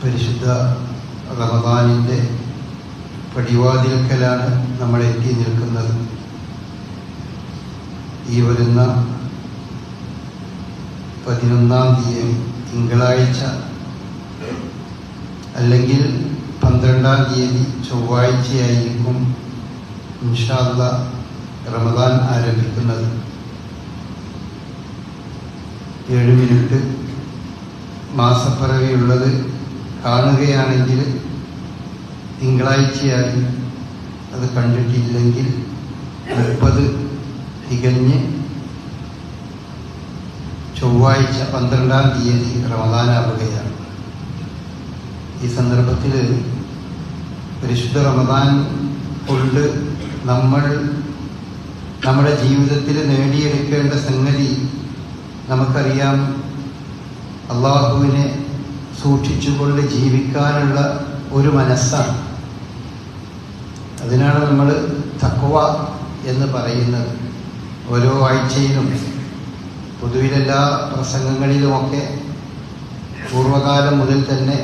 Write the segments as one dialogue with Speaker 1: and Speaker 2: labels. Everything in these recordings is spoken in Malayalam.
Speaker 1: പരിശുദ്ധ റമദാനിന്റെ പടിവാതിൽക്കലാണ് നമ്മൾ എത്തി നിൽക്കുന്നത്. ഈ വരുന്ന പതിനൊന്നാം തീയതി തിങ്കളാഴ്ച അല്ലെങ്കിൽ പന്ത്രണ്ടാം തീയതി ചൊവ്വാഴ്ചയായിരിക്കും ഇൻഷാല്ല റമദാൻ ആരംഭിക്കുന്നത്. ഏഴ് മിനിറ്റ് മാസപ്പിറവിയുള്ളത് കാണുകയാണെങ്കിൽ തിങ്കളാഴ്ചയായി അത് കണ്ടിട്ടില്ലെങ്കിൽ മുപ്പത് തികഞ്ഞ് ചൊവ്വാഴ്ച പന്ത്രണ്ടാം തീയതി റമദാനാവുകയാണ്. ഈ സന്ദർഭത്തിൽ പരിശുദ്ധ റമദാൻ കൊണ്ട് നമ്മൾ നമ്മുടെ ജീവിതത്തിൽ നേടിയെടുക്കേണ്ട സംഗതി നമുക്കറിയാം. അള്ളാഹുവിനെ സൂക്ഷിച്ചുകൊണ്ട് ജീവിക്കാനുള്ള ഒരു മനസ്സാണ്. അതിനാണ് നമ്മൾ തക്വ എന്ന് പറയുന്നത്. ഓരോ ആഴ്ചയിലും പൊതുവിലെല്ലാ പ്രസംഗങ്ങളിലുമൊക്കെ പൂർവകാലം മുതൽ തന്നെ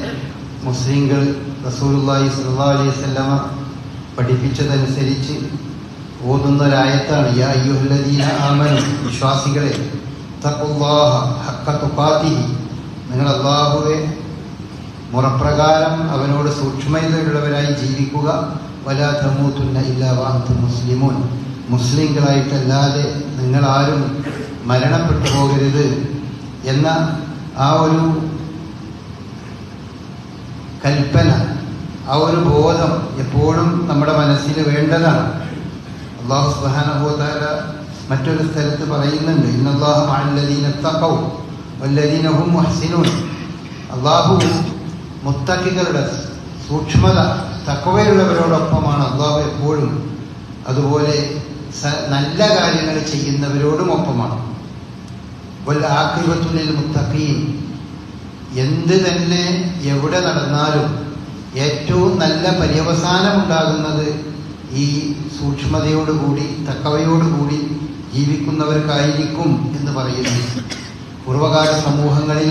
Speaker 1: മുസ്ലിങ്ങൾ റസൂലുള്ളാഹി സല്ലാ അലൈഹി സ്വല്ലാമ പഠിപ്പിച്ചതനുസരിച്ച് ഓതുന്ന ഒരായത്താണ് യാ അയ്യുഹല്ലദീന ആമനു വിശ്വാസികളെ തഖുല്ലാഹ ഹഖ നിങ്ങൾ അള്ളാഹുവെ മുറപ്രകാരം അവനോട് സൂക്ഷ്മതയുള്ളവരായി ജീവിക്കുക. വലാ തമൂത്തുന്ന ഇല്ലാ വാഹത്ത് മുസ്ലിമോൻ. മുസ്ലിങ്ങളായിട്ടല്ലാതെ നിങ്ങളാരും മരണപ്പെട്ടു പോകരുത് എന്ന ആ ഒരു കൽപ്പന ആ ഒരു ബോധം എപ്പോഴും നമ്മുടെ മനസ്സിൽ വേണ്ടതാണ്. അള്ളാഹു സുബാനഹോതാല മറ്റൊരു സ്ഥലത്ത് പറയുന്നുണ്ട് ഇന്നല്ലാഹു മഅല്ലദീന തഖൗ വല്ലദീന ഹും മുഹ്സിനൂൻ. അള്ളാഹു മുത്തക്കികളുടെ സൂക്ഷ്മത തക്കവയുള്ളവരോടൊപ്പമാണ് അള്ളാഹു എപ്പോഴും അതുപോലെ നല്ല കാര്യങ്ങൾ ചെയ്യുന്നവരോടും ഒപ്പമാണ് വല്ലാഖിബത്തുലിൽ മുത്തക്കിയും എന്ത് തന്നെ എവിടെ നടന്നാലും ഏറ്റവും നല്ല പര്യവസാനം ഉണ്ടാകുന്നത് ഈ സൂക്ഷ്മതയോടുകൂടി തക്കവയോടുകൂടി ജീവിക്കുന്നവർക്കായിരിക്കും എന്ന് പറയുന്നു. പൂർവകാല സമൂഹങ്ങളിൽ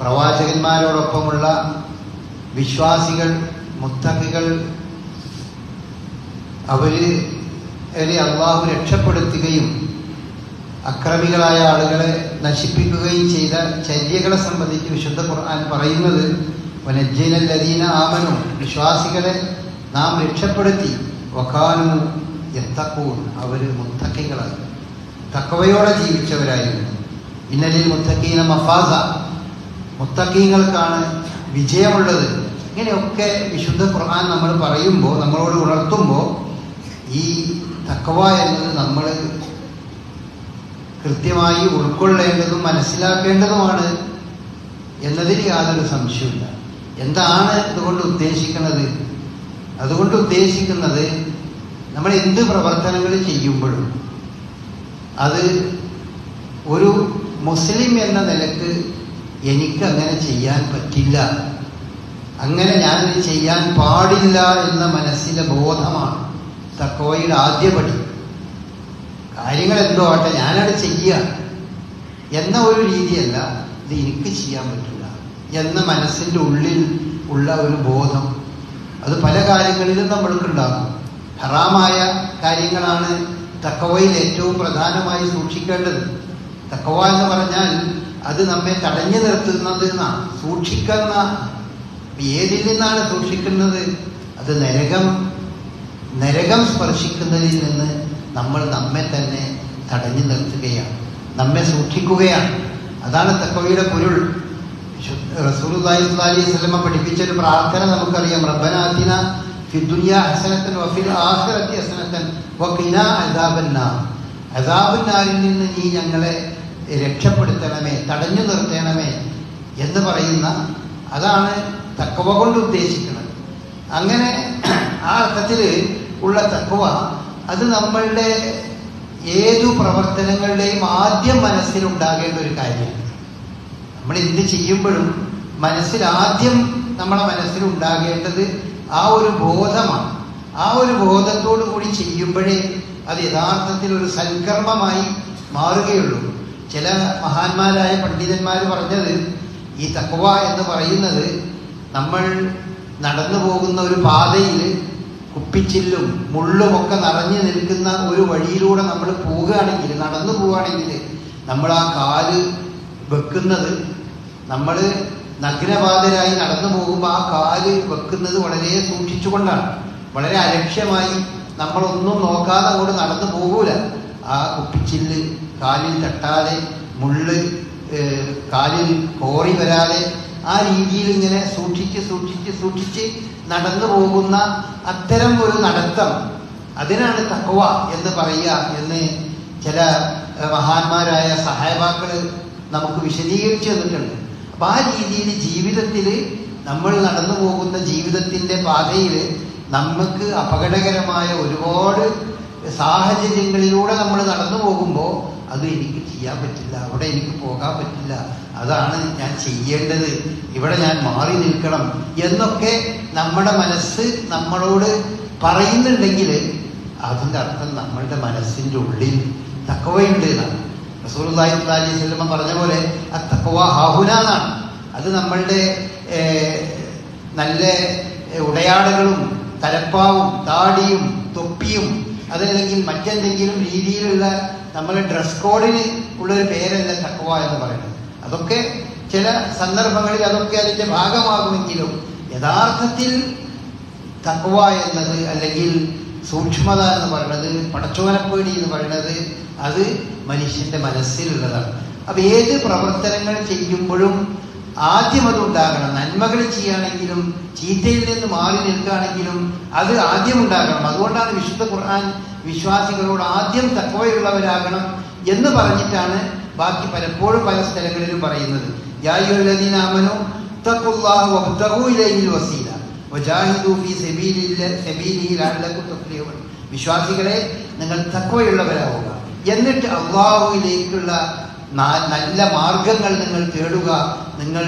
Speaker 1: പ്രവാചകന്മാരോടൊപ്പമുള്ള വിശ്വാസികൾ മുത്തക്കികൾ അവർ അവരെ അള്ളാഹു രക്ഷപ്പെടുത്തുകയും അക്രമികളായ ആളുകളെ നശിപ്പിക്കുകയും ചെയ്ത ചര്യകളെ സംബന്ധിച്ച് വിശുദ്ധ ഖുർആൻ പറയുന്നത് വനജ്ജീനല്ലദീന ആമനും വിശ്വാസികളെ നാം രക്ഷപ്പെടുത്തി. വഖാനു എത്തക്കൂൺ അവർ മുത്തക്കികളായി. തക്കവയോടെ ജീവിച്ചവരായിരുന്നു. ഇന്നലിൽ മുത്തക്കീന മഫാസ മുത്തക്കീങ്ങൾക്കാണ് വിജയമുള്ളത്. ഇങ്ങനെയൊക്കെ വിശുദ്ധ ഖുർആൻ നമ്മൾ പറയുമ്പോൾ നമ്മളോട് ഉണർത്തുമ്പോൾ ഈ തക്കവ എന്നത് നമ്മൾ കൃത്യമായി ഉൾക്കൊള്ളേണ്ടതും മനസ്സിലാക്കേണ്ടതുമാണ് എന്നതിൽ യാതൊരു സംശയമില്ല എന്താണ് അതുകൊണ്ട് ഉദ്ദേശിക്കുന്നത്? അതുകൊണ്ട് ഉദ്ദേശിക്കുന്നത് നമ്മൾ എന്ത് പ്രവർത്തനങ്ങൾ ചെയ്യുമ്പോഴും അത് ഒരു മുസ്ലിം എന്ന നിലയ്ക്ക് എനിക്ക് അങ്ങനെ ചെയ്യാൻ പറ്റില്ല. അങ്ങനെ ഞാനത് ചെയ്യാൻ പാടില്ല എന്ന മനസ്സിലെ ബോധമാണ് തക്കോയുടെ ആദ്യപടി കാര്യങ്ങൾ എന്തോ ആട്ടെ ഞാനത് ചെയ്യുക എന്ന ഒരു രീതിയല്ല ഇത് എനിക്ക് ചെയ്യാൻ പറ്റില്ല എന്ന മനസ്സിന്റെ ഉള്ളിൽ ഉള്ള ഒരു ബോധം. അത് പല കാര്യങ്ങളിലും നമ്മൾക്കുണ്ടാകും. ഹറാമായ കാര്യങ്ങളാണ് തക്കവയിൽ ഏറ്റവും പ്രധാനമായി സൂക്ഷിക്കേണ്ടത്. തക്കവ എന്ന് പറഞ്ഞാൽ അത് നമ്മെ തടഞ്ഞു നിർത്തുന്നത് എന്നാണ് സൂക്ഷിക്കുന്ന ഏതിൽ നിന്നാണ് സൂക്ഷിക്കുന്നത്? അത് നരകം നരകം സ്പർശിക്കുന്നതിൽ നിന്ന് നമ്മൾ നമ്മെ തന്നെ തടഞ്ഞു നിർത്തുകയാണ്. നമ്മെ സൂക്ഷിക്കുകയാണ്. അതാണ് തക്കവയുടെ പൊരുൾ. സ്വല്ലല്ലാഹി അലൈഹി പഠിപ്പിച്ച ഒരു പ്രാർത്ഥന നമുക്കറിയാം. റബ്ബന ആതിന ഫി ദുനിയ ഹസനത്തൻ വഫിൽ ആഖിറത്തി ഹസനത്തൻ വഖിനാ അദാബന്നാർ അദാബന്നാരിൽ നിന്ന് നീ ഞങ്ങളെ രക്ഷപ്പെടുത്തണമേ തടഞ്ഞു നിർത്തണമേ എന്ന് പറയുന്ന അതാണ് തക്കവ കൊണ്ട് ഉദ്ദേശിക്കുന്നത്. അങ്ങനെ ആ അർത്ഥത്തിൽ ഉള്ള തക്കവ അത് നമ്മളുടെ ഏതു പ്രവർത്തനങ്ങളുടെയും ആദ്യം മനസ്സിലുണ്ടാകേണ്ട ഒരു കാര്യമാണ്. നമ്മൾ എന്ത് ചെയ്യുമ്പോഴും മനസ്സിൽ ആദ്യം നമ്മളെ മനസ്സിൽ ഉണ്ടാകേണ്ടത് ആ ഒരു ബോധമാണ്. ആ ഒരു ബോധത്തോടു കൂടി ചെയ്യുമ്പോഴേ അത് യഥാർത്ഥത്തിൽ ഒരു സൽക്കർമ്മമായി മാറുകയുള്ളൂ. ചില മഹാന്മാരായ പണ്ഡിതന്മാർ പറഞ്ഞത് ഈ തക്വ എന്ന് പറയുന്നത് നമ്മൾ നടന്നു പോകുന്ന ഒരു പാതയിൽ കുപ്പിച്ചില്ലും മുള്ളുമൊക്കെ നിറഞ്ഞു നിൽക്കുന്ന ഒരു വഴിയിലൂടെ നമ്മൾ പോവുകയാണെങ്കിൽ നടന്നു പോവുകയാണെങ്കിൽ നമ്മൾ ആ കാൽ വെക്കുന്നത് നമ്മൾ നഗ്നപാതരായി നടന്നു പോകുമ്പോൾ ആ കാൽ വെക്കുന്നത് വളരെ സൂക്ഷിച്ചുകൊണ്ടാണ്. വളരെ അലക്ഷ്യമായി നമ്മളൊന്നും നോക്കാതെ അങ്ങോട്ട് നടന്നു പോകൂല. ആ കുപ്പിച്ചില്ല് കാലിൽ തട്ടാതെ മുള്ള് കാലിൽ കോറി വരാതെ ആ രീതിയിൽ ഇങ്ങനെ സൂക്ഷിച്ച് സൂക്ഷിച്ച് സൂക്ഷിച്ച് നടന്നു പോകുന്ന അത്തരം ഒരു നടത്തം അതിനാണ് തക്കവ എന്ന് പറയുക എന്ന് ചില മഹാന്മാരായ സഹായവാക്കൾ നമുക്ക് വിശദീകരിച്ചു തന്നിട്ടുണ്ട്. അപ്പൊ ആ രീതിയിൽ ജീവിതത്തിൽ നമ്മൾ നടന്നു പോകുന്ന ജീവിതത്തിന്റെ പാതയിൽ നമുക്ക് അപകടകരമായ ഒരുപാട് സാഹചര്യങ്ങളിലൂടെ നമ്മൾ നടന്നു പോകുമ്പോൾ അത് എനിക്ക് ചെയ്യാൻ പറ്റില്ല അവിടെ എനിക്ക് പോകാൻ പറ്റില്ല അതാണ് ഞാൻ ചെയ്യേണ്ടത്. ഇവിടെ ഞാൻ മാറി നിൽക്കണം എന്നൊക്കെ നമ്മുടെ മനസ്സ് നമ്മളോട് പറയുന്നുണ്ടെങ്കിൽ അതിന്റെ അർത്ഥം നമ്മളുടെ മനസ്സിന്റെ ഉള്ളിൽ തക്കവയുണ്ട് എന്നാണ്. അലൈഹി വസല്ലം പറഞ്ഞ പോലെ ആ തക്കവ ഹാഹുന അത് നമ്മളുടെ നല്ല ഉടയാടകളും തലപ്പാവും താടിയും തൊപ്പിയും അതല്ലെങ്കിൽ മറ്റെന്തെങ്കിലും രീതിയിലുള്ള നമ്മുടെ ഡ്രസ് കോഡിന് ഉള്ളൊരു പേരല്ല തക്കുവ എന്ന് പറയുന്നത്? അതൊക്കെ ചില സന്ദർഭങ്ങളിൽ അതൊക്കെ അതിന്റെ ഭാഗമാകുമെങ്കിലും യഥാർത്ഥത്തിൽ തക്കുവ എന്നത് അല്ലെങ്കിൽ സൂക്ഷ്മത എന്ന് പറയുന്നത് പടച്ചോനപ്പേടി എന്ന് പറയുന്നത് അത് മനുഷ്യന്റെ മനസ്സിലുള്ളതാണ്. അപ്പൊ ഏത് പ്രവർത്തനങ്ങൾ ചെയ്യുമ്പോഴും ആദ്യം അത് ഉണ്ടാകണം നന്മകൾ ചെയ്യുകയാണെങ്കിലും ചീത്തയിൽ നിന്ന് മാറി നിൽക്കുകയാണെങ്കിലും അത് ആദ്യം ഉണ്ടാകണം. അതുകൊണ്ടാണ് വിശുദ്ധ ഖുർആൻ വിശ്വാസികളോട് ആദ്യം തക്കവയുള്ളവരാകണം എന്ന് പറഞ്ഞിട്ടാണ് ബാക്കി പലപ്പോഴും പല സ്ഥലങ്ങളിലും പറയുന്നത്. ഇലൈഹിൽ വസീല. വജാഹിദു ഫീ സബീലിഹി വിശ്വാസികളെ നിങ്ങൾ തക്കവയുള്ളവരാവുക. എന്നിട്ട് അള്ളാഹുവിലേക്കുള്ള നല്ല മാർഗങ്ങൾ നിങ്ങൾ തേടുക നിങ്ങൾ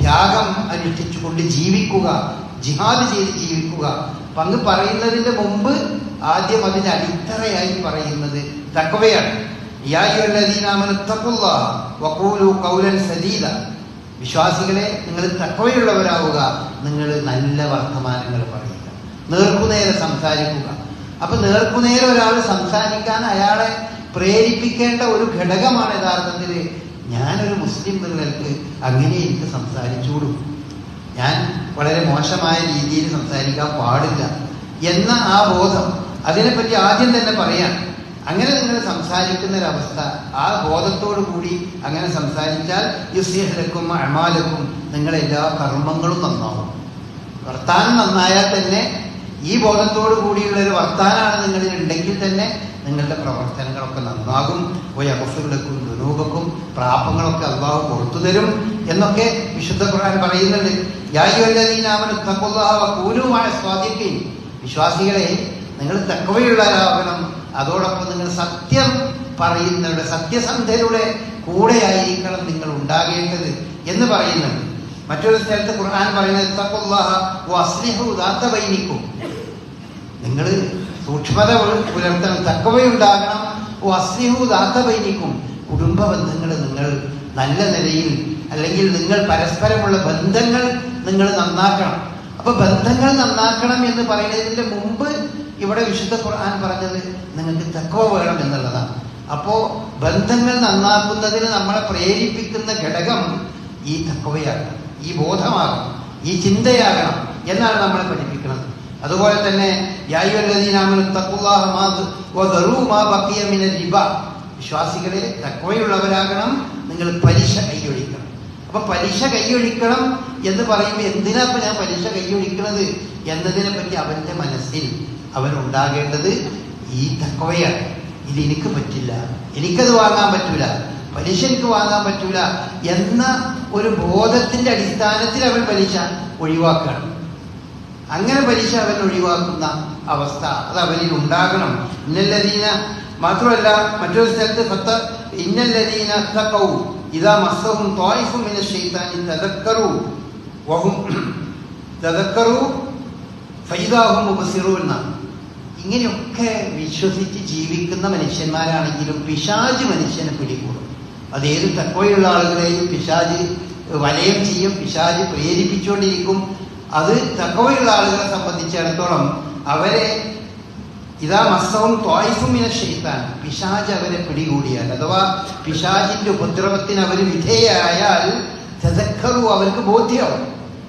Speaker 1: ത്യാഗം അനുഷ്ഠിച്ചുകൊണ്ട് ജീവിക്കുക ജിഹാദ് ചെയ്ത് ജീവിക്കുക. പങ്ക് പറയുന്നതിന് മുമ്പ് ആദ്യം അതിന് അടിത്തറയായി പറയുന്നത് തക്കവയാണ് വിശ്വാസികളെ നിങ്ങൾ തക്കവയുള്ളവരാവുക നിങ്ങൾ നല്ല വർത്തമാനങ്ങൾ പറയുക. നേർക്കുനേരെ സംസാരിക്കുക. അപ്പൊ നേർക്കുനേരെ ഒരാൾ സംസാരിക്കാൻ അയാളെ പ്രേരിപ്പിക്കേണ്ട ഒരു ഘടകമാണ് യഥാർത്ഥത്തിൽ ഞാനൊരു മുസ്ലിം നിങ്ങൾക്ക് അങ്ങനെ എനിക്ക് സംസാരിച്ചൂടും. ഞാൻ വളരെ മോശമായ രീതിയിൽ സംസാരിക്കാൻ പാടില്ല. എന്ന ആ ബോധം അതിനെപ്പറ്റി ആദ്യം തന്നെ പറയാം. അങ്ങനെ നിങ്ങൾ സംസാരിക്കുന്ന ഒരവസ്ഥ ആ ബോധത്തോടു കൂടി അങ്ങനെ സംസാരിച്ചാൽ യുസ്യഹലക്കും അമാലക്കും നിങ്ങളെല്ലാ കർമ്മങ്ങളും നന്നാവും. വർത്താനം നന്നായാൽ തന്നെ ഈ ബോധത്തോടു കൂടിയുള്ള ഒരു വർത്താനാണ് നിങ്ങളിൽ ഉണ്ടെങ്കിൽ തന്നെ നിങ്ങളുടെ പ്രവർത്തനങ്ങളൊക്കെ നന്നാകും. ഒയഫുലക്കും ദുരൂപക്കും പ്രാപങ്ങളൊക്കെ അള്ളാഹു പുറത്തു തരും എന്നൊക്കെ വിശുദ്ധ ഖുർആൻ പറയുന്നുണ്ട്. സ്വാദിഖീൻ വിശ്വാസികളെ നിങ്ങൾ തക്കവയുള്ളവരാകണം അതോടൊപ്പം നിങ്ങൾ സത്യം പറയുന്നവരുടെ സത്യസന്ധരുടെ കൂടെയായിരിക്കണം നിങ്ങൾ ഉണ്ടാകേണ്ടത് എന്ന് പറയുന്നുണ്ട്. മറ്റൊരു സ്ഥലത്ത് ഖുർആൻ പറയുന്നത് ബൈനിക്കും നിങ്ങൾ സൂക്ഷ്മത പുല- പുലർത്തണം തക്കവയുണ്ടാകണം വസ്ലിഹു ദാത്ത വൈനിക്കും കുടുംബ ബന്ധങ്ങൾ നിങ്ങൾ നല്ല നിലയിൽ അല്ലെങ്കിൽ നിങ്ങൾ പരസ്പരമുള്ള ബന്ധങ്ങൾ നിങ്ങൾ നന്നാക്കണം. അപ്പൊ ബന്ധങ്ങൾ നന്നാക്കണം എന്ന് പറയുന്നതിന്റെ മുമ്പ് ഇവിടെ വിശുദ്ധ ഖുർആൻ പറഞ്ഞത് നിങ്ങൾക്ക് തക്കവ വേണം എന്നുള്ളതാണ്. അപ്പോ ബന്ധങ്ങൾ നന്നാക്കുന്നതിന് നമ്മളെ പ്രേരിപ്പിക്കുന്ന ഘടകം ഈ തക്കവയാകണം ഈ ബോധമാകണം ഈ ചിന്തയാകണം എന്നാണ് നമ്മളെ പഠിപ്പിക്കുന്നത്. അതുപോലെ തന്നെ വിശ്വാസികളെ തക്കവയുള്ളവരാകണം നിങ്ങൾ പലിശ കൈയൊഴിക്കണം. അപ്പൊ പലിശ കൈയൊഴിക്കണം എന്ന് പറയുമ്പോൾ എന്തിനാ ഇപ്പൊ ഞാൻ പലിശ കൈയൊഴിക്കണത് എന്നതിനെ പറ്റി അവന്റെ മനസ്സിൽ അവൻ ഉണ്ടാകേണ്ടത് ഈ തക്കവയാണ് ഇത് എനിക്ക് പറ്റില്ല. എനിക്കത് വാങ്ങാൻ പറ്റൂല. പലിശ എനിക്ക് വാങ്ങാൻ പറ്റൂല എന്ന ഒരു ബോധത്തിന്റെ അടിസ്ഥാനത്തിൽ അവൻ പലിശ ഒഴിവാക്കണം അങ്ങനെ പലിശ അവൻ ഒഴിവാക്കുന്ന അവസ്ഥ അത് അവനിൽ ഉണ്ടാകണം. ഇന്നല്ലതീന മാത്രമല്ല മറ്റൊരു സ്ഥലത്ത് പത്ത് ഇന്നല്ലദീന തക്കവും ഇദാ മസ്സഹും തോയിഫും എന്ന ശൈത്താനി തദക്കറു വഹും തദക്കറു ഫൈദാഹും മുബസിറു എന്നാണ്. ഇങ്ങനെയൊക്കെ വിശ്വസിച്ച് ജീവിക്കുന്ന മനുഷ്യന്മാരാണെങ്കിലും പിശാജ് മനുഷ്യനെ പിടികൂടും. അത് ഏത് തക്കവയുള്ള ആളുകളെയും പിശാജ് വലയം ചെയ്യും പിശാജ് പ്രേരിപ്പിച്ചുകൊണ്ടിരിക്കും. അത് തക്കവയുള്ള ആളുകളെ സംബന്ധിച്ചിടത്തോളം അവരെ ഇതാ മസ്സവും ഇനെ ഷെയ്ത്താൻ പിശാജ് അവരെ പിടികൂടിയാൽ. അഥവാ പിശാജിന്റെ ഉപദ്രവത്തിന് അവർ വിധേയായാൽ തെതക്കറു അവർക്ക് ബോധ്യമാവും.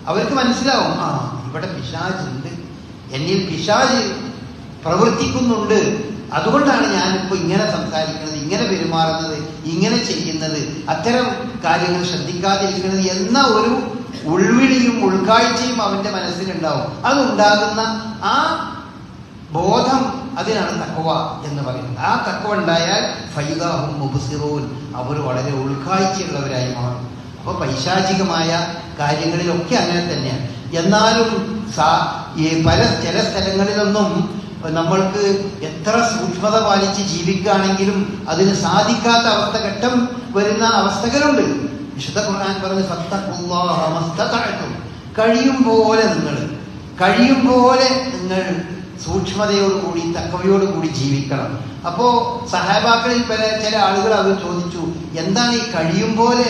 Speaker 1: അവർക്ക് മനസ്സിലാവും ആ ഇവിടെ പിശാജ് ഉണ്ട്. എന്നിൽ പിശാജ് പ്രവർത്തിക്കുന്നുണ്ട്. അതുകൊണ്ടാണ് ഞാനിപ്പോൾ ഇങ്ങനെ സംസാരിക്കുന്നത്. ഇങ്ങനെ പെരുമാറുന്നത് ഇങ്ങനെ ചെയ്യുന്നത് അത്തരം കാര്യങ്ങൾ ശ്രദ്ധിക്കാതിരിക്കുന്നത് എന്ന ഒരു ഉൾവിളിയും ഉൾക്കാഴ്ചയും അവന്റെ മനസ്സിലുണ്ടാവും. അതുണ്ടാകുന്ന ആ ബോധം അതിനാണ് തക്കവ എന്ന് പറയുന്നത്. ആ തക്കവ ഉണ്ടായാൽ ഫൈദാഹും മുബസിറൂൻ അവർ വളരെ ഉൾക്കാഴ്ചയുള്ളവരായി മാറും. അപ്പോൾ പൈശാചികമായ കാര്യങ്ങളിലൊക്കെ അങ്ങനെ തന്നെയാണ്. എന്നാലും ഈ പല ചില സ്ഥലങ്ങളിലൊന്നും നമ്മൾക്ക് എത്ര സൂക്ഷ്മത പാലിച്ച് ജീവിക്കുകയാണെങ്കിലും അതിന് സാധിക്കാത്ത അവസ്ഥ ഘട്ടം വരുന്ന അവസ്ഥകളുണ്ട് വിശുദ്ധ ഖുർആൻ പറഞ്ഞ് സത്തക്കുള്ളാഹമസ്തഴക്കും. കഴിയും പോലെ നിങ്ങൾ കഴിയും പോലെ നിങ്ങൾ സൂക്ഷ്മതയോടുകൂടി തക്കവയോടുകൂടി ജീവിക്കണം അപ്പോ സഹാബാക്കളിൽ പല ചില ആളുകൾ അവർ ചോദിച്ചു എന്താണ് ഈ കഴിയും പോലെ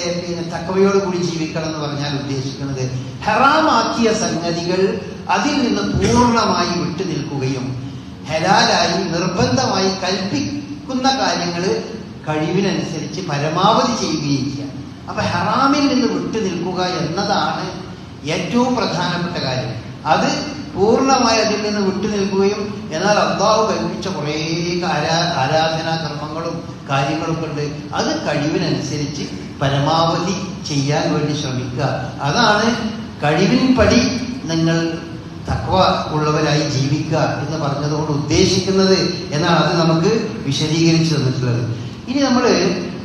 Speaker 1: പിന്നെ തക്കവയോടുകൂടി ജീവിക്കണം എന്ന് പറഞ്ഞാൽ ഉദ്ദേശിക്കുന്നത് ഹറാമാക്കിയ സംഗതികൾ അതിൽ നിന്ന് പൂർണമായി വിട്ടു നിൽക്കുകയും ഹലാലായി നിർബന്ധമായി കൽപ്പിക്കുന്ന കാര്യങ്ങൾ കഴിവിനനുസരിച്ച് പരമാവധി ചെയ്യുകയും ചെയ്യാം. അപ്പൊ ഹറാമിൽ നിന്ന് വിട്ടു നിൽക്കുക എന്നതാണ് ഏറ്റവും പ്രധാനപ്പെട്ട കാര്യം. അത് പൂർണമായി അതിൽ നിന്ന് വിട്ടു നിൽക്കുകയും എന്നാൽ അള്ളാഹു കൽപ്പിച്ച കുറേ ആരാ ആരാധനാ കർമ്മങ്ങളും കാര്യങ്ങളും ഉണ്ട് അത് കഴിവിനനുസരിച്ച് പരമാവധി ചെയ്യാൻ വേണ്ടി ശ്രമിക്കുക. അതാണ് കഴിവിൻ പടി നിങ്ങൾ തക്വ ഉള്ളവരായി ജീവിക്കുക എന്ന് പറഞ്ഞതുകൊണ്ട് ഉദ്ദേശിക്കുന്നത് എന്നാണ് അത് നമുക്ക് വിശദീകരിച്ചു തന്നിട്ടുള്ളത്. ഇനി നമ്മൾ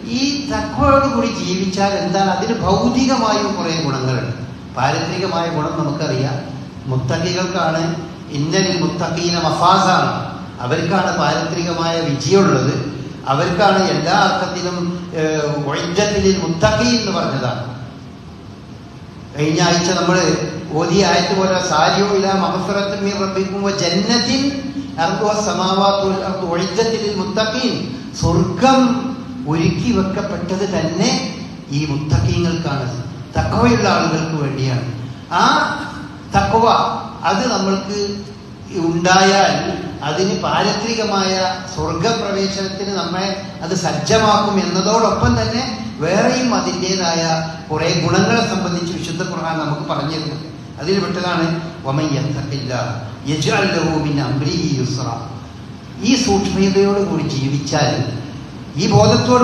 Speaker 1: ഈ തക്വയോട് കൂടി ജീവിച്ചാൽ എന്താണ്? അതിന് ഭൗതികമായും കുറേ ഗുണങ്ങളുണ്ട്. പാരമ്പര്യമായ ഗുണം നമുക്കറിയാം. മുത്തക്കികൾക്കാണ് ഇന്നലിൽ മുത്തക്കീന മഫാസാണ്. അവർക്കാണ് പാരത്രികമായ വിജയമുള്ളത്. അവർക്കാണ് എല്ലാ അർത്ഥത്തിലും വൈദ്യത്തിൽ മുത്തക്കി എന്ന് പറഞ്ഞതാണ്. കഴിഞ്ഞ ആഴ്ച നമ്മൾ ഓതി ആയത്ത് പോലെ സാരിയോ ഇല മഹഫറത്തും റബ്ബിക്കും ജന്നത്തിൽ വൈദ്യത്തിൽ മുത്തക്കീൻ സ്വർഗം ഒരുക്കി വെക്കപ്പെട്ടത് തന്നെ ഈ മുത്തക്കീങ്ങൾക്കാണ് തക്കവയുള്ള ആളുകൾക്ക് വേണ്ടിയാണ്. ആ തക്കവ അത് നമ്മൾക്ക് ഉണ്ടായാൽ അതിന് പാരത്രികമായ സ്വർഗപ്രവേശനത്തിന് നമ്മെ അത് സജ്ജമാക്കും എന്നതോടൊപ്പം തന്നെ വേറെയും അതിന്റെതായ കുറെ ഗുണങ്ങളെ സംബന്ധിച്ച് വിശുദ്ധ ഖുർആൻ നമുക്ക് പറഞ്ഞു തരുന്നുണ്ട്. അതിൽ യുസ്ര ഈ സൂക്ഷ്മതയോട് കൂടി ജീവിച്ചാൽ ഈ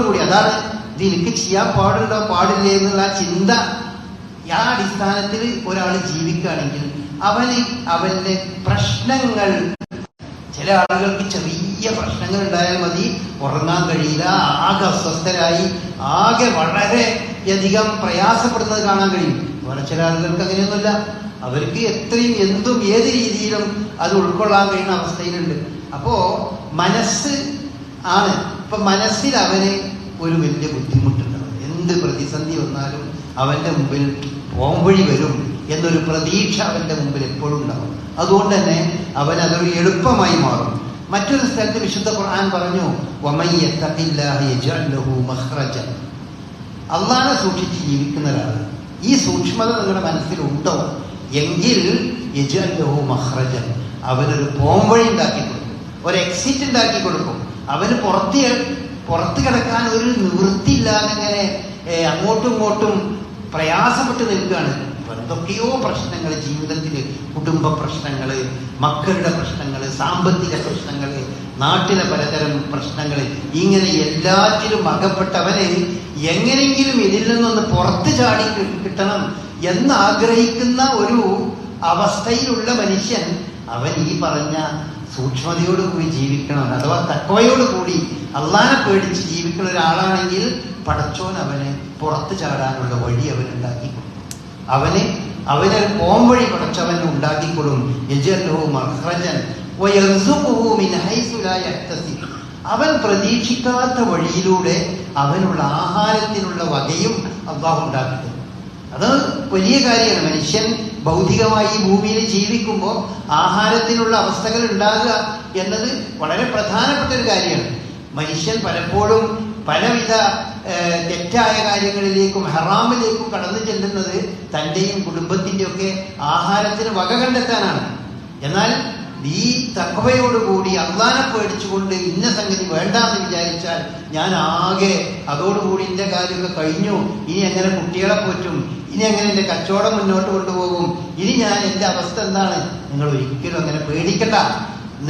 Speaker 1: കൂടി അതാണ് ഇത് എനിക്ക് ചെയ്യാൻ പാടുണ്ടോ പാടില്ലേ എന്നുള്ള ചിന്ത ആ അടിസ്ഥാനത്തിൽ ഒരാൾ ജീവിക്കുകയാണെങ്കിൽ അവന് അവന്റെ പ്രശ്നങ്ങൾ ചില ആളുകൾക്ക് ചെറിയ പ്രശ്നങ്ങൾ ഉണ്ടായാൽ മതി. ഉറങ്ങാൻ കഴിയില്ല ആകെ അസ്വസ്ഥരായി ആകെ വളരെ അധികം പ്രയാസപ്പെടുന്നത് കാണാൻ കഴിയും. വേറെ ചില ആളുകൾക്ക് അങ്ങനെയൊന്നുമില്ല. അവർക്ക് എത്രയും എന്തും ഏത് രീതിയിലും അത് ഉൾക്കൊള്ളാൻ കഴിയുന്ന അവസ്ഥയിലുണ്ട്. അപ്പോ മനസ്സ് ആണ്. ഇപ്പൊ മനസ്സിൽ അവന് ഒരു വലിയ ബുദ്ധിമുട്ടുണ്ടാവും എന്ത് പ്രതിസന്ധി വന്നാലും അവന്റെ മുമ്പിൽ പോംവഴി വരും എന്നൊരു പ്രതീക്ഷ അവന്റെ മുമ്പിൽ എപ്പോഴും ഉണ്ടാവും. അതുകൊണ്ട് തന്നെ അവൻ അതൊരു എളുപ്പമായി മാറും. മറ്റൊരു സ്ഥലത്ത് വിശുദ്ധ ഖുർആൻ പറഞ്ഞു അള്ളാഹെ യത്തഖില്ലാഹ യജ്അൽ ലഹു മഖ്റജൻ." അള്ളാഹനെ സൂക്ഷിച്ച് ജീവിക്കുന്ന ഒരാൾ ഈ സൂക്ഷ്മത നിങ്ങളുടെ മനസ്സിലുണ്ടോ? എങ്കിൽ യജ്അൽ ലഹു മഖ്റജൻ. അവനൊരു പോംവഴി ഉണ്ടാക്കി കൊടുക്കും. ഒരു എക്സിറ്റ് ഉണ്ടാക്കി കൊടുക്കും. അവന് പുറത്ത് പുറത്ത് കിടക്കാൻ ഒരു നിവൃത്തിയില്ലാതെ ഇങ്ങനെ അങ്ങോട്ടും ഇങ്ങോട്ടും പ്രയാസപ്പെട്ട് നിൽക്കുകയാണ്. എന്തൊക്കെയോ പ്രശ്നങ്ങൾ ജീവിതത്തിൽ കുടുംബ പ്രശ്നങ്ങൾ മക്കളുടെ പ്രശ്നങ്ങൾ സാമ്പത്തിക പ്രശ്നങ്ങൾ നാട്ടിലെ പലതരം പ്രശ്നങ്ങൾ ഇങ്ങനെ എല്ലാറ്റിലും അകപ്പെട്ടവനെ എങ്ങനെയെങ്കിലും ഇതിൽ നിന്നൊന്ന് പുറത്ത് ചാടി കിട്ടണം എന്നാഗ്രഹിക്കുന്ന ഒരു അവസ്ഥയിലുള്ള മനുഷ്യൻ അവൻ ഈ പറഞ്ഞ സൂക്ഷ്മതയോടുകൂടി ജീവിക്കണം അഥവാ തക്കവയോടുകൂടി അള്ളാനെ പേടിച്ച് ജീവിക്കുന്ന ഒരാളാണെങ്കിൽ പടച്ചോൻ അവനെ പുറത്തു ചാടാനുള്ള വഴി അവനുണ്ടാക്കി കൊടുക്കും അവന് അവന് പോംവഴി പടച്ചവൻ ഉണ്ടാക്കിക്കൊടും. അവൻ പ്രതീക്ഷിക്കാത്ത വഴിയിലൂടെ അവനുള്ള ആഹാരത്തിനുള്ള വകയും അള്ളാഹു ഉണ്ടാക്കി അത് വലിയ കാര്യമാണ്. മനുഷ്യൻ ഭൗതികമായി ഭൂമിയിൽ ജീവിക്കുമ്പോൾ ആഹാരത്തിനുള്ള അവസ്ഥകൾ ഉണ്ടാകുക എന്നത് വളരെ പ്രധാനപ്പെട്ട ഒരു കാര്യമാണ്. മനുഷ്യൻ പലപ്പോഴും പലവിധ തെറ്റായ കാര്യങ്ങളിലേക്കും ഹറാമിലേക്കും കടന്നു ചെല്ലുന്നത് തന്റെയും കുടുംബത്തിന്റെയൊക്കെ ആഹാരത്തിന് വക കണ്ടെത്താനാണ്. എന്നാൽ ഈ തക്കവയോടുകൂടി അള്ളാനെ പേടിച്ചുകൊണ്ട് ഇന്ന സംഗതി വേണ്ടാന്ന് വിചാരിച്ചാൽ ഞാൻ ആകെ അതോടുകൂടി എന്റെ കാര്യമൊക്കെ കഴിഞ്ഞു. ഇനി എങ്ങനെ കുട്ടികളെ പോറ്റും? ഇനി എങ്ങനെ എന്റെ കച്ചവടം മുന്നോട്ട് കൊണ്ടുപോകും? ഇനി ഞാൻ എന്റെ അവസ്ഥ എന്താണ്? നിങ്ങൾ ഒരിക്കലും അങ്ങനെ പേടിക്കണ്ട.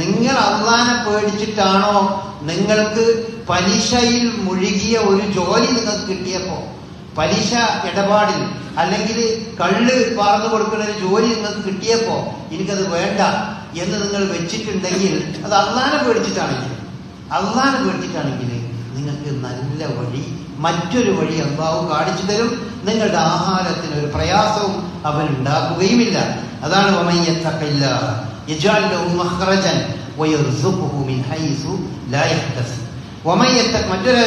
Speaker 1: നിങ്ങൾ അള്ളാനെ പേടിച്ചിട്ടാണോ നിങ്ങൾക്ക് പലിശയിൽ മുഴുകിയ ഒരു ജോലി നിങ്ങൾക്ക് കിട്ടിയപ്പോ പലിശ ഇടപാടിൽ അല്ലെങ്കിൽ കള്ള് പറഞ്ഞു കൊടുക്കുന്ന ഒരു ജോലി നിങ്ങൾക്ക് കിട്ടിയപ്പോ എനിക്കത് വേണ്ട എന്ന് നിങ്ങൾ വെച്ചിട്ടുണ്ടെങ്കിൽ അത് അള്ളാനെ പേടിച്ചിട്ടാണെങ്കിൽ അള്ളാനെ പേടിച്ചിട്ടാണെങ്കിൽ നിങ്ങൾക്ക് നല്ല വഴി മറ്റൊരു വഴി അള്ളാഹു കാണിച്ചു തരും. നിങ്ങളുടെ ആഹാരത്തിന് ഒരു പ്രയാസവും അവൻ ഉണ്ടാക്കുകയുമില്ല അതാണ് ഒമയ്യത്തക്കില്ല യജാലു മഹ്റജൻ വയർസുഖു മിൻ ഹൈസു ലാ മറ്റൊരു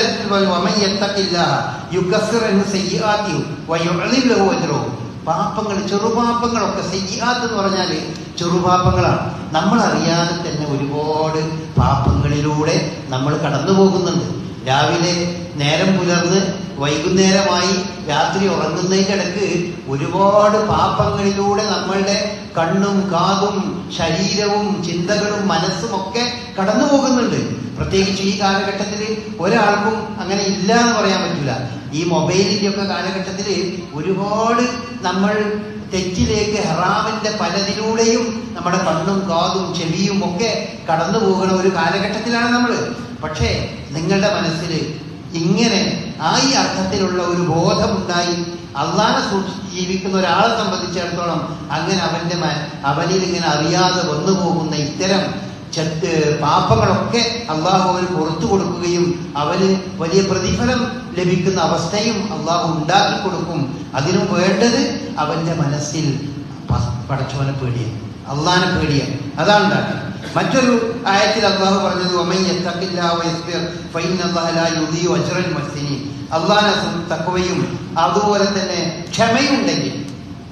Speaker 1: പാപ്പങ്ങൾ ചെറുപാപ്പങ്ങളൊക്കെ സയ്യാത്ത് എന്ന് പറഞ്ഞാൽ ചെറുപാപ്പങ്ങളാണ് നമ്മൾ അറിയാതെ തന്നെ ഒരുപാട് പാപ്പങ്ങളിലൂടെ നമ്മൾ കടന്നു പോകുന്നുണ്ട് രാവിലെ നേരം പുലർന്ന് വൈകുന്നേരമായി രാത്രി ഉറങ്ങുന്നതിന്റെ ഇടയ്ക്ക് ഒരുപാട് പാപങ്ങളിലൂടെ നമ്മളുടെ കണ്ണും കാതും ശരീരവും ചിന്തകളും മനസ്സും ഒക്കെ കടന്നു പോകുന്നുണ്ട്. പ്രത്യേകിച്ച് ഈ കാലഘട്ടത്തിൽ ഒരാൾക്കും അങ്ങനെ ഇല്ല എന്ന് പറയാൻ പറ്റില്ല ഈ മൊബൈലിന്റെ ഒക്കെ കാലഘട്ടത്തിൽ ഒരുപാട് നമ്മൾ തെറ്റിലേക്ക് ഹറാമിന്റെ പലതിലൂടെയും നമ്മുടെ കണ്ണും കാതും ചെവിയും ഒക്കെ കടന്നു പോകുന്ന ഒരു കാലഘട്ടത്തിലാണ് നമ്മൾ പക്ഷേ നിങ്ങളുടെ മനസ്സിൽ ഇങ്ങനെ ആ ഈ അർത്ഥത്തിലുള്ള ഒരു ബോധമുണ്ടായി അള്ളാനെ സൂക്ഷിച്ച് ജീവിക്കുന്ന ഒരാളെ സംബന്ധിച്ചിടത്തോളം അങ്ങനെ അവന്റെ അവനിൽ ഇങ്ങനെ അറിയാതെ വന്നു പോകുന്ന ഇത്തരം ചെത്ത് പാപങ്ങളൊക്കെ അള്ളാഹു അവന് പുറത്തു കൊടുക്കുകയും അവന് വലിയ പ്രതിഫലം ലഭിക്കുന്ന അവസ്ഥയും അള്ളാഹു ഉണ്ടാക്കി കൊടുക്കും. അതിനു വേണ്ടത് അവന്റെ മനസ്സിൽ പടച്ചവനെ പേടിയാണ് അള്ളാനെ പേടിയാണ് അതാണ് ഉണ്ടാക്കുന്നത് മറ്റൊരു ആയത്തിൽ അള്ളാഹു പറഞ്ഞത്. അള്ളാനെ തക്കവയും അതുപോലെ തന്നെ ക്ഷമയുണ്ടെങ്കിൽ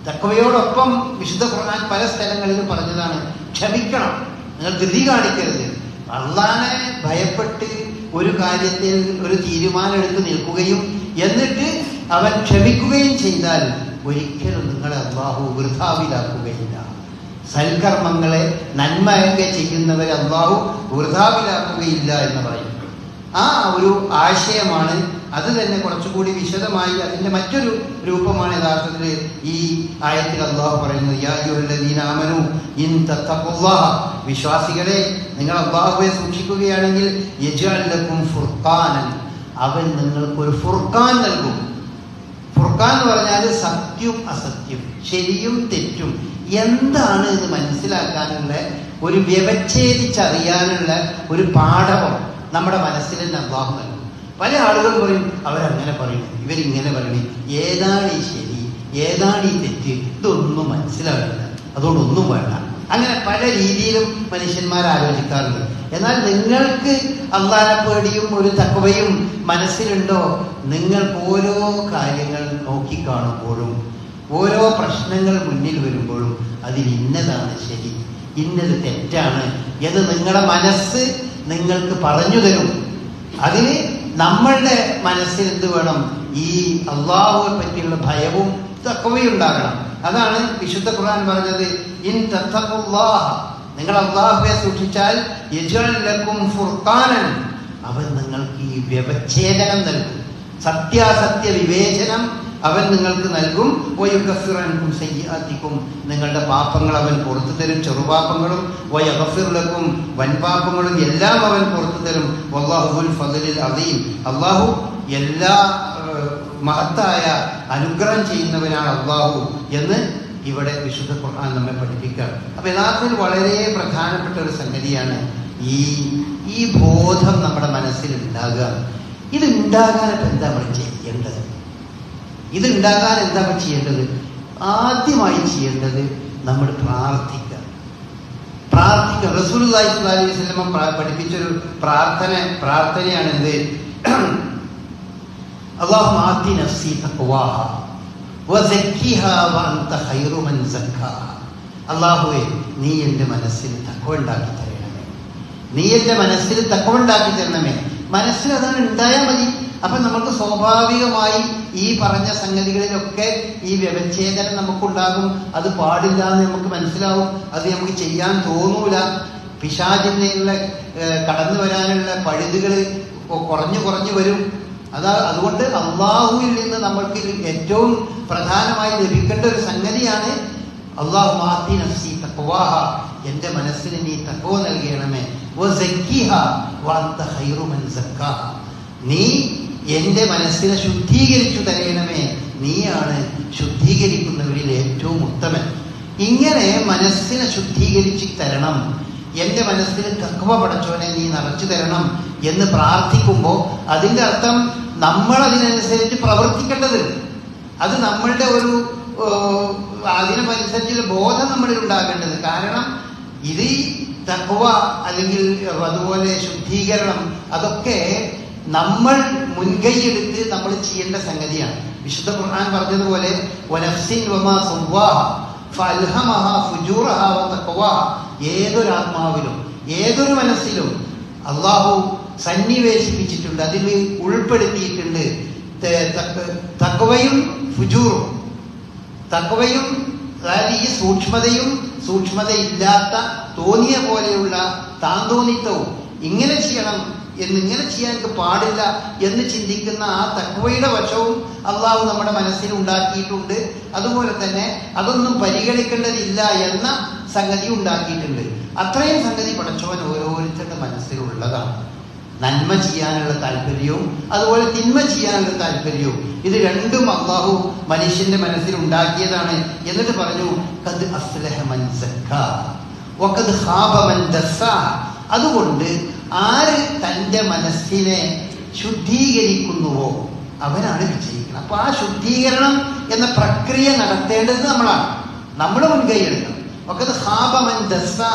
Speaker 1: തക്കവയോടൊപ്പം വിശുദ്ധ ഖുർആൻ പല സ്ഥലങ്ങളിലും പറഞ്ഞതാണ് ക്ഷമിക്കണം. നിങ്ങൾ ധൃതി കാണിക്കരുത്. അള്ളാനെ ഭയപ്പെട്ട് ഒരു കാര്യത്തിൽ ഒരു തീരുമാനം എടുത്ത് നിൽക്കുകയും എന്നിട്ട് അവൻ ക്ഷമിക്കുകയും ചെയ്താൽ ഒരിക്കലും നിങ്ങളെ അള്ളാഹു വൃഥാവിലാക്കുകയില്ല. സൽക്കർമ്മങ്ങളെ നന്മയൊക്കെ ചെയ്യുന്നവരെ അള്ളാഹു വൃഥാവിലാക്കുകയില്ല എന്ന് പറയും. ആ ഒരു ആശയമാണ് അത് തന്നെ കുറച്ചുകൂടി വിശദമായി അതിന്റെ മറ്റൊരു രൂപമാണ് യഥാർത്ഥത്തിൽ ഈ ആയത്തിൽ അള്ളാഹു പറയുന്നത്. യാ അയ്യുഹല്ലദീന ആമനൂ ഇൻ തത്തഖുല്ലാഹ. വിശ്വാസികളെ നിങ്ങൾ അള്ളാഹുവെ സൂക്ഷിക്കുകയാണെങ്കിൽ യജ്അൽ ലക്കും ഫുർഖാനൻ. അവൻ നിങ്ങൾക്ക് ഒരു ഫുർഖാൻ നൽകും. ഫുർഖാൻ എന്ന് പറഞ്ഞാൽ സത്യം അസത്യം ശരിയും തെറ്റും. എന്താണ് എന്ന് മനസ്സിലാക്കാനുള്ള ഒരു വ്യവച്ഛേദിച്ചറിയാനുള്ള ഒരു പാഠവും നമ്മുടെ മനസ്സിൽ തന്നെ അള്ളാഹു നൽകും. പല ആളുകൾ പറയും അവരങ്ങനെ പറയും ഇവരിങ്ങനെ പറയണേ. ഏതാണ് ഈ ശരി? ഏതാണ് ഈ തെറ്റ്? ഇതൊന്നും മനസ്സിലാവില്ല. അതുകൊണ്ടൊന്നും വേണ്ട. അങ്ങനെ പല രീതിയിലും മനുഷ്യന്മാർ ആലോചിക്കാറുണ്ട്. എന്നാൽ നിങ്ങൾക്ക് അള്ളാഹ പേടിയും ഒരു തക്കവയും മനസ്സിലുണ്ടോ? നിങ്ങൾ ഓരോ കാര്യങ്ങൾ നോക്കിക്കാണുമ്പോഴും ഓരോ പ്രശ്നങ്ങൾ മുന്നിൽ വരുമ്പോഴും അതിൽ ഇന്നതാണ് ശരി ഇന്നത് തെറ്റാണ്. എന്ന് നിങ്ങളുടെ മനസ്സ് നിങ്ങൾക്ക് പറഞ്ഞു തരും. അതിന് നമ്മളുടെ മനസ്സിൽ എന്ത് വേണം? ഈ അള്ളാഹുവെ പറ്റിയുള്ള ഭയവും തക്കവയും ഉണ്ടാകണം. അതാണ് വിശുദ്ധ ഖുർആൻ പറഞ്ഞത്. ഇൻ നിങ്ങൾ അള്ളാഹുവെ സൂക്ഷിച്ചാൽ ഫുർഖാനൻ. അവൻ നിങ്ങൾക്ക് ഈ വ്യവച്ഛേദനം നൽകും. സത്യാസത്യ വിവേചനം അവൻ നിങ്ങൾക്ക് നൽകും. വയുഗഫിറൻകും സയ്യാത്തിക്കും നിങ്ങളുടെ പാപങ്ങൾ അവൻ പുറത്തു തരും ചെറുപാപങ്ങളും. വയഗഫിറിലക്കും വൻപാപങ്ങളും എല്ലാം അവൻ പുറത്തു തരും. വല്ലാഹുൽ ഫദലിൽ അദീം. അള്ളാഹു എല്ലാ മഹത്തായ അനുഗ്രഹം ചെയ്യുന്നവനാണ് അള്ളാഹു എന്ന് ഇവിടെ വിശുദ്ധ ഖുർആൻ നമ്മെ പഠിപ്പിക്കുക അപ്പം യഥാർത്ഥത്തിൽ വളരെ പ്രധാനപ്പെട്ട ഒരു സംഗതിയാണ് ഈ ഈ ബോധം നമ്മുടെ മനസ്സിൽ ഉണ്ടാകുക ഇത് ഉണ്ടാകാനായിട്ട് എന്താ നമ്മൾ ചെയ്യേണ്ടത്? ഇത് ഉണ്ടാകാൻ എന്താ ഇപ്പൊ ചെയ്യേണ്ടത്? ആദ്യമായി ചെയ്യേണ്ടത് നമ്മൾ പ്രാർത്ഥിക്കുക. പ്രാർത്ഥിക്കുക. റസൂൽ അലൈഹി പഠിപ്പിച്ചൊരു പ്രാർത്ഥന പ്രാർത്ഥനയാണ് എന്ത്? അള്ളാഹു നീ എന്റെ മനസ്സിൽ തക്കവ ഉണ്ടാക്കി തരണമേ. നീ എന്റെ മനസ്സിൽ തക്കവ തരണമേ. മനസ്സിൽ അതാണ് ഉണ്ടായാൽ മതി. അപ്പൊ നമുക്ക് സ്വാഭാവികമായി ഈ പറഞ്ഞ സംഗതികളിലൊക്കെ ഈ വ്യവച്ഛേദനം നമുക്കുണ്ടാകും. അത് പാടില്ല എന്ന് നമുക്ക് മനസ്സിലാവും. അത് നമുക്ക് ചെയ്യാൻ തോന്നൂല. പിശാചിന്നുള്ള കടന്നു വരാനുള്ള പഴുതുകൾ കുറഞ്ഞു കുറഞ്ഞു വരും. അതാ അതുകൊണ്ട് അള്ളാഹുവിൽ നിന്ന് നമ്മൾക്ക് ഏറ്റവും പ്രധാനമായി ലഭിക്കേണ്ട ഒരു സംഗതിയാണ് അള്ളാഹു മാത്തി നഫ്സി തക്വാഹ എന്റെ മനസ്സിന് നീ തക്കോ നൽകണമേ. നീ എന്റെ മനസ്സിനെ ശുദ്ധീകരിച്ചു തരയണമേ. നീയാണ് ശുദ്ധീകരിക്കുന്നവരിൽ ഏറ്റവും ഉത്തമൻ. ഇങ്ങനെ മനസ്സിനെ ശുദ്ധീകരിച്ച് തരണം. എന്റെ മനസ്സിൽ തക്കവ പടച്ചോനെ നീ നിറച്ചു തരണം എന്ന് പ്രാർത്ഥിക്കുമ്പോൾ അതിന്റെ അർത്ഥം നമ്മൾ അതിനനുസരിച്ച് പ്രവർത്തിക്കേണ്ടത്. അത് നമ്മളുടെ ഒരു അതിനനുസരിച്ചൊരു ബോധം നമ്മളിൽ ഉണ്ടാകേണ്ടത്. കാരണം ഇത് ഈ തക്വ അല്ലെങ്കിൽ അതുപോലെ ശുദ്ധീകരണം അതൊക്കെ നമ്മൾ മുൻകൈയെടുത്ത് നമ്മൾ ചെയ്യേണ്ട സംഗതിയാണ്. വിശുദ്ധ ഖുർആൻ പറഞ്ഞതുപോലെ ഏതൊരാത്മാവിലും ഏതൊരു മനസ്സിലും അള്ളാഹു സന്നിവേശിപ്പിച്ചിട്ടുണ്ട് അതിൽ ഉൾപ്പെടുത്തിയിട്ടുണ്ട് തക്കവയും ഫുജൂറും. തക്വയും അതായത് ഈ സൂക്ഷ്മതയും സൂക്ഷ്മതയില്ലാത്ത തോന്നിയ പോലെയുള്ള താന്തോന്നിത്തവും. ഇങ്ങനെ ചെയ്യണം എന്ന് ഇങ്ങനെ ചെയ്യാൻ എനിക്ക് പാടില്ല എന്ന് ചിന്തിക്കുന്ന ആ തക്വയുടെ വശവും അള്ളാഹു നമ്മുടെ മനസ്സിൽ ഉണ്ടാക്കിയിട്ടുണ്ട്. അതുപോലെ തന്നെ അതൊന്നും പരിഗണിക്കേണ്ടതില്ല എന്ന സംഗതി ഉണ്ടാക്കിയിട്ടുണ്ട്. അത്രയും സംഗതി പഠിച്ചവൻ ഓരോരുത്തരുടെ മനസ്സിലുള്ളതാണ്. നന്മ ചെയ്യാനുള്ള താല്പര്യവും അതുപോലെ തിന്മ ചെയ്യാനുള്ള താല്പര്യവും. ഇത് രണ്ടും അള്ളാഹു മനുഷ്യന്റെ മനസ്സിൽ ഉണ്ടാക്കിയതാണ് എന്നിട്ട് പറഞ്ഞു കത് അസ്ലഹ മൻ അതുകൊണ്ട് ആര് തന്റെ മനസ്സിനെ ശുദ്ധീകരിക്കുന്നുവോ അവനാണ് വിജയിക്കുന്നത്. അപ്പൊ ആ ശുദ്ധീകരണം എന്ന പ്രക്രിയ നടത്തേണ്ടത് നമ്മളാണ്. നമ്മൾ മുൻകൈ എടുക്കണം വഖദ് ഖാബ മൻ ദസ്സാ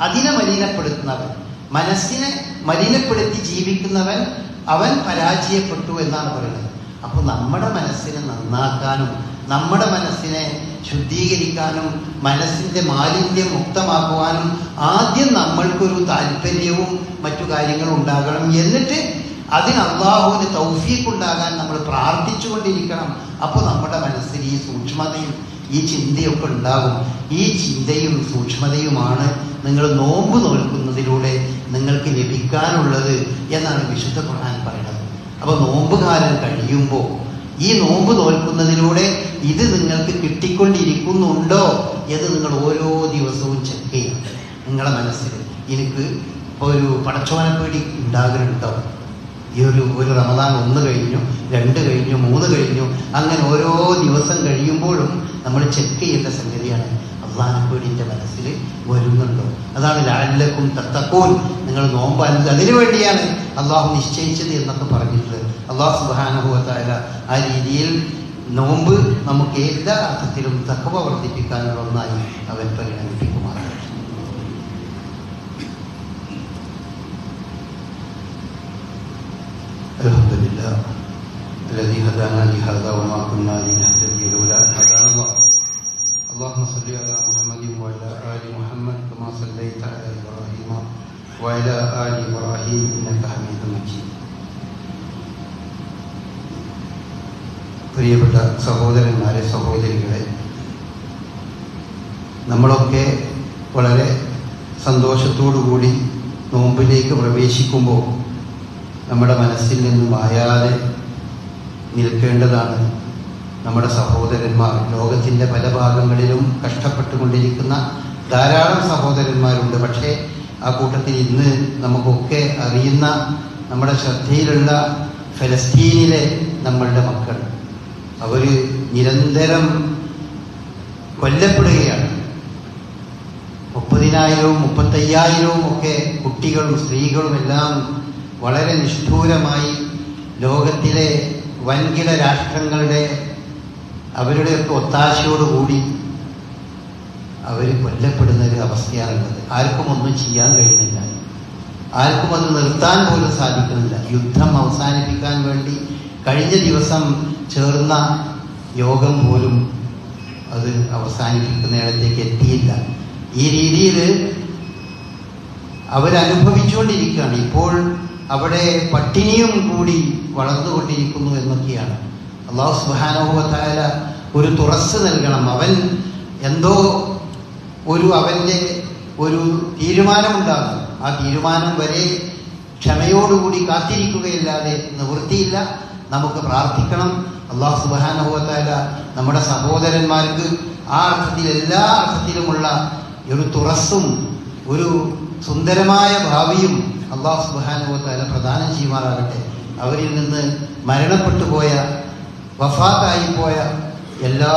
Speaker 1: അതിനെ മലിനപ്പെടുത്തുന്നവൻ. മനസ്സിനെ മലിനപ്പെടുത്തി ജീവിക്കുന്നവൻ അവൻ പരാജയപ്പെട്ടു എന്നാണ് പറയുന്നത്. അപ്പോൾ നമ്മുടെ മനസ്സിനെ നന്നാക്കാനും നമ്മുടെ മനസ്സിനെ ശുദ്ധീകരിക്കാനും മനസ്സിന്റെ മാലിന്യം മുക്തമാക്കുവാനും ആദ്യം നമ്മൾക്കൊരു താല്പര്യവും മറ്റു കാര്യങ്ങളും ഉണ്ടാകണം. എന്നിട്ട് അതിന് അള്ളാഹുവിന് തൗഫീഖ് ഉണ്ടാകാൻ നമ്മൾ പ്രാർത്ഥിച്ചുകൊണ്ടിരിക്കണം. അപ്പോൾ നമ്മുടെ മനസ്സിൽ ഈ സൂക്ഷ്മതയും ഈ ചിന്തയൊക്കെ ഉണ്ടാകും. ഈ ചിന്തയും സൂക്ഷ്മതയുമാണ് നിങ്ങൾ നോമ്പ് നോൽക്കുന്നതിലൂടെ നിങ്ങൾക്ക് ലഭിക്കാനുള്ളത് എന്നാണ് വിശുദ്ധ ഖുർആൻ പറയുന്നത്. അപ്പോൾ നോമ്പുകാലം കഴിയുമ്പോൾ ഈ നോമ്പ് തോൽക്കുന്നതിലൂടെ ഇത് നിങ്ങൾക്ക് കിട്ടിക്കൊണ്ടിരിക്കുന്നുണ്ടോ എന്ന് നിങ്ങൾ ഓരോ ദിവസവും ചെക്ക് ചെയ്യണം നിങ്ങളെ മനസ്സിൽ എനിക്ക് ഇപ്പോൾ ഒരു പടച്ചോന പേടി ഉണ്ടാകുന്നുണ്ടോ ഈ ഒരു ഒരു റമദാൻ ഒന്ന് കഴിഞ്ഞു രണ്ട് കഴിഞ്ഞു മൂന്ന് കഴിഞ്ഞു അങ്ങനെ ഓരോ ദിവസം കഴിയുമ്പോഴും നമ്മൾ ചെക്ക് ചെയ്യേണ്ട സംഗതിയാണ് അള്ളാഹനപ്പേടിന്റെ മനസ്സിൽ വരുന്നുണ്ടോ? അതാണ് ലാലക്കും തത്തക്കോൻ നിങ്ങൾ നോമ്പ് അതിനു വേണ്ടിയാണ് അള്ളാഹു നിശ്ചയിച്ചത് എന്നൊക്കെ പറഞ്ഞിട്ടുള്ളത്. അള്ളാഹു സുബാനുഭവത്തായ ആ രീതിയിൽ നോമ്പ് നമുക്ക് എല്ലാ അർത്ഥത്തിലും തക്കവ വർദ്ധിപ്പിക്കാനുള്ള ഒന്നായി അവൻ പരിണമിപ്പിക്കുമാറാണ് الحمد لله الذي هدانا لهذا وما كنا لنهتدي പ്രിയപ്പെട്ട സഹോദരന്മാരെ സഹോദരികളെ നമ്മളൊക്കെ വളരെ കൂടി നോമ്പിലേക്ക് പ്രവേശിക്കുമ്പോൾ നമ്മുടെ മനസ്സിൽ നിന്നും വായാതെ നിൽക്കേണ്ടതാണ് നമ്മുടെ സഹോദരന്മാർ. ലോകത്തിന്റെ പല ഭാഗങ്ങളിലും കഷ്ടപ്പെട്ടുകൊണ്ടിരിക്കുന്ന ധാരാളം സഹോദരന്മാരുണ്ട്. പക്ഷേ ആ കൂട്ടത്തിൽ ഇന്ന് നമുക്കൊക്കെ അറിയുന്ന നമ്മുടെ ശ്രദ്ധയിലുള്ള ഫലസ്തീനിലെ നമ്മളുടെ മക്കൾ. അവർ നിരന്തരം കൊല്ലപ്പെടുകയാണ്. മുപ്പതിനായിരവും മുപ്പത്തയ്യായിരവും ഒക്കെ കുട്ടികളും സ്ത്രീകളും എല്ലാം വളരെ നിഷ്ഠൂരമായി ലോകത്തിലെ വൻകിട രാഷ്ട്രങ്ങളുടെ അവരുടെയൊക്കെ ഒത്താശയോടുകൂടി അവർ കൊല്ലപ്പെടുന്ന ഒരു അവസ്ഥയാണുള്ളത്. ആർക്കും ഒന്നും ചെയ്യാൻ കഴിയുന്നില്ല. ആർക്കും അത് നിർത്താൻ പോലും സാധിക്കുന്നില്ല. യുദ്ധം അവസാനിപ്പിക്കാൻ വേണ്ടി കഴിഞ്ഞ ദിവസം ചേർന്ന യോഗം പോലും അത് അവസാനിപ്പിക്കുന്നിടത്തേക്ക് എത്തിയില്ല. ഈ രീതിയിൽ അവരനുഭവിച്ചുകൊണ്ടിരിക്കുകയാണ്. ഇപ്പോൾ അവിടെ പട്ടിണിയും കൂടി വളർന്നുകൊണ്ടിരിക്കുന്നു എന്നൊക്കെയാണ്. അള്ളാഹു സുഹാനോഹത്തായ ഒരു തുറസ് നൽകണം. അവൻ എന്തോ ഒരു അവന്റെ ഒരു തീരുമാനമുണ്ടാകും. ആ തീരുമാനം വരെ ക്ഷമയോടുകൂടി കാത്തിരിക്കുകയല്ലാതെ നിവൃത്തിയില്ല. നമുക്ക് പ്രാർത്ഥിക്കണം. അള്ളാഹു സുബാനുഭവത്തായ നമ്മുടെ സഹോദരന്മാർക്ക് ആ അർത്ഥത്തിൽ എല്ലാ അർത്ഥത്തിലുമുള്ള ഒരു തുറസ്സും ഒരു സുന്ദരമായ ഭാവിയും അള്ളാഹു സുബാനുഭവത്തായ പ്രദാനം ചെയ്യുമാറാകട്ടെ. അവരിൽ നിന്ന് മരണപ്പെട്ടു പോയ വഫാത്തായി പോയ എല്ലാ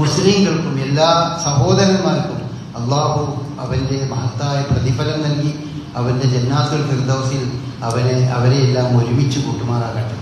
Speaker 1: മുസ്ലിങ്ങൾക്കും എല്ലാ സഹോദരന്മാർക്കും അള്ളാഹു അവന്റെ മഹത്തായ പ്രതിഫലം നൽകി അവന്റെ ജന്നാത്തുൽ ഫിർദൗസിൽ അവനെ അവരെ എല്ലാം ഒരുമിച്ച് കൂട്ടുമാറാകട്ടെ.